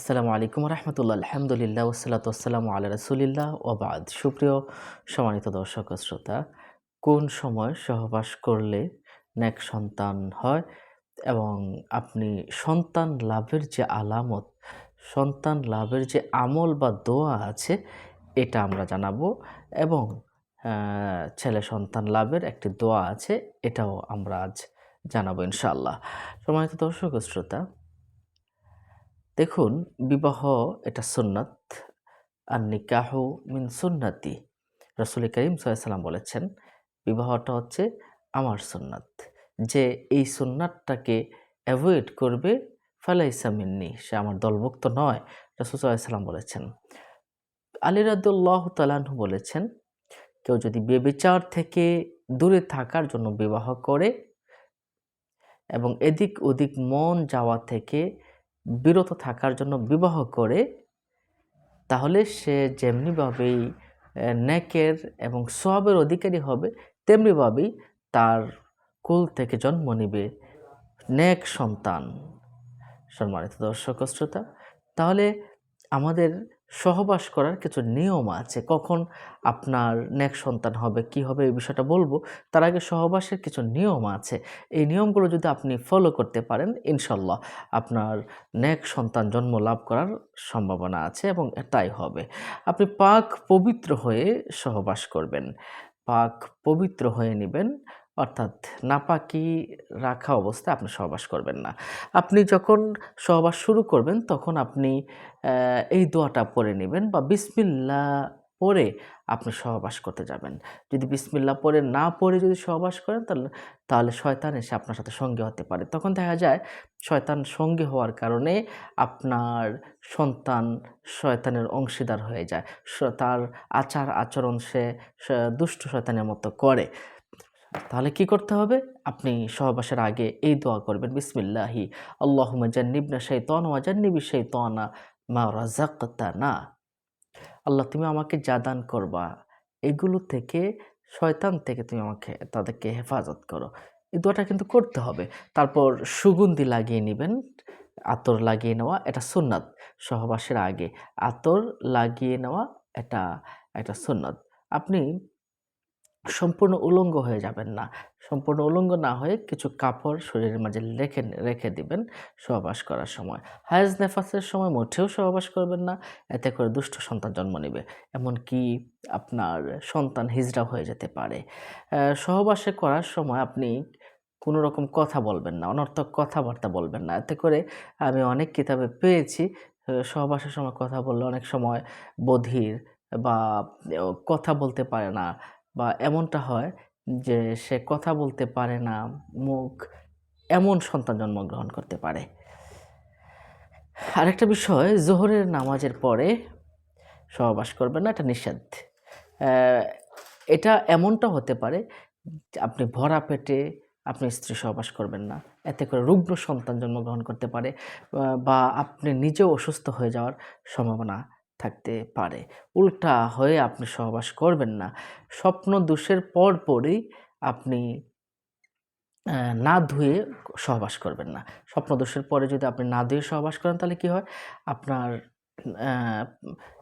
আসসালামু আলাইকুম রহমতুল্লাহ আলহামদুলিল্লাহ ওসালাত আসসালামু আল্লাহ রসুলিল্লাহ ওবাদ সুপ্রিয় সম্মানিত দর্শক শ্রোতা, কোন সময় সহবাস করলে ন্যাক সন্তান হয় এবং আপনি সন্তান লাভের যে আলামত, সন্তান লাভের যে আমল বা দোয়া আছে, এটা আমরা জানাব এবং ছেলে সন্তান লাভের একটি দোয়া আছে, এটাও আমরা আজ জানাব ইনশাআল্লাহ। সম্মানিত দর্শক শ্রোতা দেখুন, বিবাহ এটা সুন্নাত, আর নিকাহ মিন সুন্নাতি। রসুল করিম সাল্লাম বলেছেন, বিবাহটা হচ্ছে আমার সুন্নাত। যে এই সুন্নাতটাকে অ্যাভয়েড করবে, ফালাইসা মিন্নি, সে আমার দলভুক্ত নয়, রসুল সাল্লাম বলেছেন। আলী রাদুল্লাহ তালাহু বলেছেন, কেউ যদি বেবিচার থেকে দূরে থাকার জন্য বিবাহ করে এবং এদিক ওদিক মন যাওয়া থেকে বিরত থাকার জন্য বিবাহ করে, তাহলে সে যেমনিভাবেই নেকের এবং সবের অধিকারী হবে, তেমনিভাবেই তার কুল থেকে জন্ম নিবে নেক সন্তান। সম্মানিত দর্শক শ্রোতা, তাহলে আমাদের সহবাস করার কিছু নিয়ম আছে। কখন আপনার নেক সন্তান হবে, কি হবে এই বিষয়টা বলব। তার আগে সহবাসের কিছু নিয়ম আছে। এই নিয়মগুলো যদি আপনি ফলো করতে পারেন, ইনশাল্লাহ আপনার নেক সন্তান জন্ম লাভ করার সম্ভাবনা আছে এবং তাই হবে। আপনি পাক পবিত্র হয়ে সহবাস করবেন। পাক পবিত্র হয়ে নেবেন। অর্থাৎ নাপাকি রাখা অবস্থায় আপনি সহবাস করবেন না। আপনি যখন সহবাস শুরু করবেন, তখন আপনি এই দোয়াটা পড়ে নেবেন বা বিসমিল্লা পরে আপনি সহবাস করতে যাবেন। যদি বিসমিল্লা পরে না পড়ে যদি সহবাস করেন তাহলে তাহলে শয়তান এসে আপনার সাথে সঙ্গে হতে পারে। তখন দেখা যায় শয়তান সঙ্গে হওয়ার কারণে আপনার সন্তান শয়তানের অংশীদার হয়ে যায়। তার আচার আচরণ স- দুষ্ট শয়তানের মতো করে। তাহলে কি করতে হবে? আপনি সহবাসের আগে এই দোয়া করবেন, বিসমিল্লাহি, আল্লাহুম্মা জান্নিবনা শাইতান ওয়া জান্নিবি শাইতানা মা রাযাকতানা। আল্লাহ, তুমি আমাকে যা দান করবা, এগুলো থেকে, শয়তান থেকে তুমি আমাকে, তাদেরকে হেফাজত করো। এই দোয়াটা কিন্তু করতে হবে। তারপর সুগন্ধি লাগিয়ে নেবেন, আতর লাগিয়ে নেওয়া এটা সুন্নাত। সহবাসের আগে আতর লাগিয়ে নেওয়া এটা একটা সুন্নাত। আপনি সম্পূর্ণ উলঙ্গ হয়ে যাবেন না। সম্পূর্ণ উলঙ্গ না হয়ে কিছু কাপড় শরীরের মাঝে রেখে রেখে দিবেন সহবাস করার সময়। হায়াজ নেফাসের সময় মোটেও সহবাস করবেন না, এতে করে দুষ্ট সন্তান জন্ম নেবে। এমনকি আপনার সন্তান হিজড়া হয়ে যেতে পারে। সহবাসে করার সময় আপনি কোনো রকম কথা বলবেন না, অনর্থক কথাবার্তা বলবেন না। এতে করে আমি অনেক কিতাবে পেয়েছি সহবাসের সময় কথা বললে অনেক সময় বধির বা কথা বলতে পারে না বা এমনটা হয় যে সে কথা বলতে পারে না, মুখ এমন সন্তান জন্মগ্রহণ করতে পারে। আরেকটা বিষয়, জোহরের নামাজের পরে সহবাস করবেন না, এটা নিষেধ। এটা এমনটা হতে পারে আপনি ভরা পেটে আপনি স্ত্রী সহবাস করবেন না। এতে করে রুগ্ন সন্তান জন্মগ্রহণ করতে পারে, বা আপনি নিজেও অসুস্থ হয়ে যাওয়ার সম্ভাবনা থাকতে পারে। উল্টা হয়ে আপনি সহবাস করবেন না। স্বপ্ন দোষের পর পরই আপনি না ধুয়ে সহবাস করবেন না। স্বপ্ন দোষের পরে যদি আপনি না ধুয়ে সহবাস করেন তাহলে কি হয়? আপনার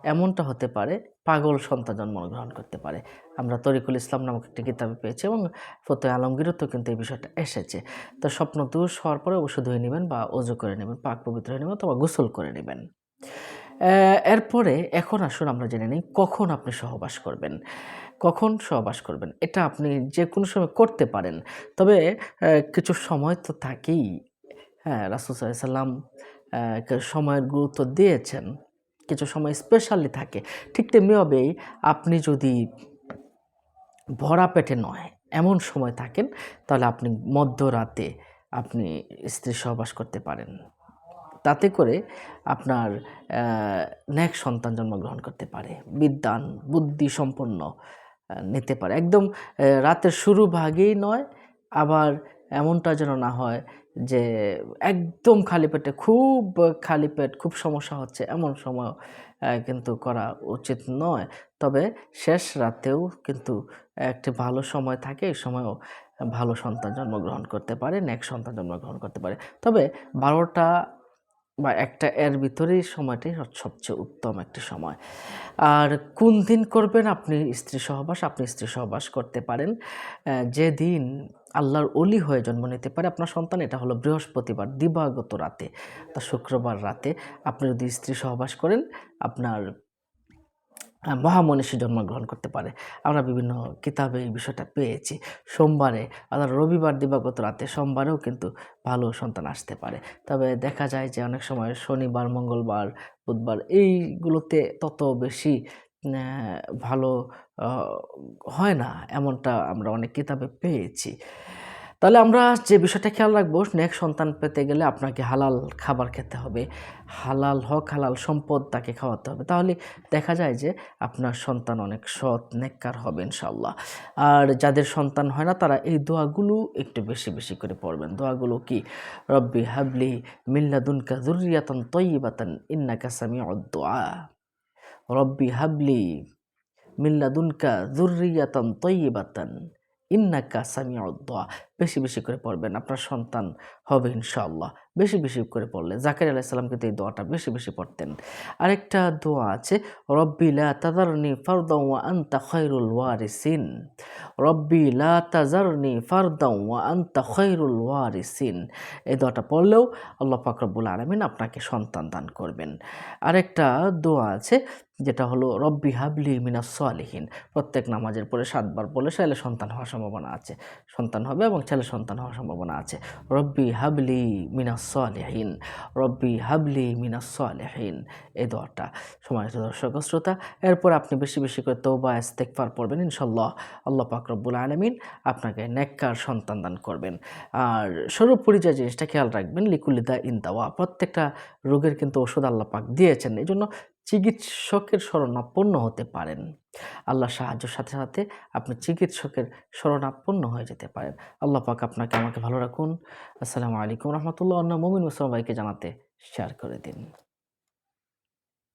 এমনটা হতে পারে, পাগল সন্তান জন্মগ্রহণ করতে পারে। আমরা তরিকুল ইসলাম নামক একটি কিতাবে পেয়েছি এবং ফতে আলমগীরও কিন্তু এই বিষয়টা এসেছে। তো স্বপ্ন দোষ হওয়ার পরে অবশ্যই ধুয়ে নেবেন বা অজু করে নেবেন, পাক পবিত্র হয়ে নেবেন অথবা গোসল করে নেবেন। এরপরে এখন আসুন আমরা জেনে নিই কখন আপনি সহবাস করবেন। কখন সহবাস করবেন? এটা আপনি যে কোনো সময় করতে পারেন। তবে কিছু সময় তো থাকেই। হ্যাঁ রাসুল সাল্লাম সময়ের গুরুত্ব দিয়েছেন। কিছু সময় স্পেশালি থাকে। ঠিক তেমনিভাবেই আপনি যদি ভরা পেটে নয়, এমন সময় থাকেন, তাহলে আপনি মধ্যরাতে আপনি স্ত্রী সহবাস করতে পারেন। তাতে করে আপনার নেক সন্তান জন্মগ্রহণ করতে পারে, বিদ্যান, বুদ্ধি সম্পন্ন নিতে পারে। একদম রাতের শুরু ভাগেই নয়, আবার এমনটা যেন না হয় যে একদম খালি পেটে, খুব খালি পেট, খুব সমস্যা হচ্ছে এমন সময় কিন্তু করা উচিত নয়। তবে শেষ রাতেও কিন্তু একটি ভালো সময় থাকে, এই সময়ও ভালো সন্তান জন্মগ্রহণ করতে পারে নেক সন্তান জন্মগ্রহণ করতে পারে। তবে বারোটা বা একটা, এর ভিতরেই সময়টি সবচেয়ে উত্তম একটি সময়। আর কোন দিন করবেন? আপনি স্ত্রী সহবাস, আপনি স্ত্রী সহবাস করতে পারেন। যে দিন আল্লাহর অলি হয়ে জন্ম নিতে পারে, আপনার সন্তান, এটা হলো বৃহস্পতিবার, দিবাগত রাতে, তা শুক্রবার রাতে। আপনি যদি স্ত্রী সহবাস করেন, আপনার মহামনীষী জন্মগ্রহণ করতে পারে। আমরা বিভিন্ন কিতাবে এই বিষয়টা পেয়েছি। সোমবারে অর্থাৎ রবিবার দিবাগত রাতে সোমবারেও কিন্তু ভালো সন্তান আসতে পারে। তবে দেখা যায় যে অনেক সময় শনিবার, মঙ্গলবার, বুধবার এইগুলোতে তত বেশি ভালো হয় না। এমনটা আমরা অনেক কিতাবে পেয়েছি। তাহলে আমরা যে বিষয়টা খেয়াল রাখব নেক্সট সন্তান পেতে গেলে আপনাকে হালাল খাবার খেতে হবে। হালাল হক, হালাল সম্পদ তাকে খাওয়াতে হবে। তাহলে দেখা যায় যে আপনার সন্তান অনেক সৎ, নেককার হবে ইনশাল্লাহ আর যাদের সন্তান হয় না, তারা এই দোয়াগুলো একটু বেশি বেশি করে পড়বেন। দোয়াগুলো কি? রব্বি হাবলি মিল্লাদুনকা জুরিয়াতান তৈবাতান ইন্নাকা সামিউদ দোয়া। রব্বি হাবলি মিল্লাদুনকা জুরিয়াতান তৈবাতান ইন্নাকা সামিয়া বেশি বেশি করে পড়বেন আপনার সন্তান হবে ইনশাআল্লাহ। বেশি বেশি করে পড়লে জাকির আলাইসাল্লাম কিন্তু এই দোয়াটা বেশি বেশি পড়তেন। আরেকটা দোয়া আছে, রব্বি লা তাজারনি ফারদাও আনতা খায়রুল ওয়ারিসিন। রব্বি লা তাজারনি ফারদাও আনতা খায়রুল ওয়ারিসিন। এই দোয়াটা পড়লেও আল্লাহ পাক রব্বুল আলামিন আপনাকে সন্তান দান করবেন। আরেকটা দোয়া আছে, যেটা হলো, রব্বি হাবলি মিনাস সালিহিন। প্রত্যেক নামাজের পরে সাতবার পড়লে ছেলে সন্তান হওয়ার সম্ভাবনা আছে। সন্তান হবে এবং ছেলে সন্তান হওয়ার সম্ভাবনা আছে। রব্বি হাবলি মিনাস সালিহিন রব্বি হাবলি মিনাস সালিহিন এই দোয়াটা সম্মানিত দর্শক শ্রোতা, এরপর আপনি বেশি বেশি করে তৌবা ইস্তেকফার পড়বেন ইনশাল্লাহ আল্লাহ পাক রব্বুল আলমিন আপনাকে নেককার সন্তান দান করবেন। আর সর্বোপরি যে জিনিসটা খেয়াল রাখবেন লিকুলিদা ইন্দাওয়া প্রত্যেকটা রোগের কিন্তু ওষুধ আল্লাহ পাক দিয়েছেন। এই জন্য চিকিৎসকের শরণাপন্ন হতে পারেন। আল্লাহ সাহায্যের সাথে সাথে আপনি চিকিৎসকের শরণাপন্ন হয়ে যেতে পারেন। আল্লাহ পাক আপনাকে আমাকে ভালো রাখুন। আসসালামু আলাইকুম রহমতুল্লাহ। অন্য মমিন মুসলাম ভাইকে জানাতে শেয়ার করে দিন।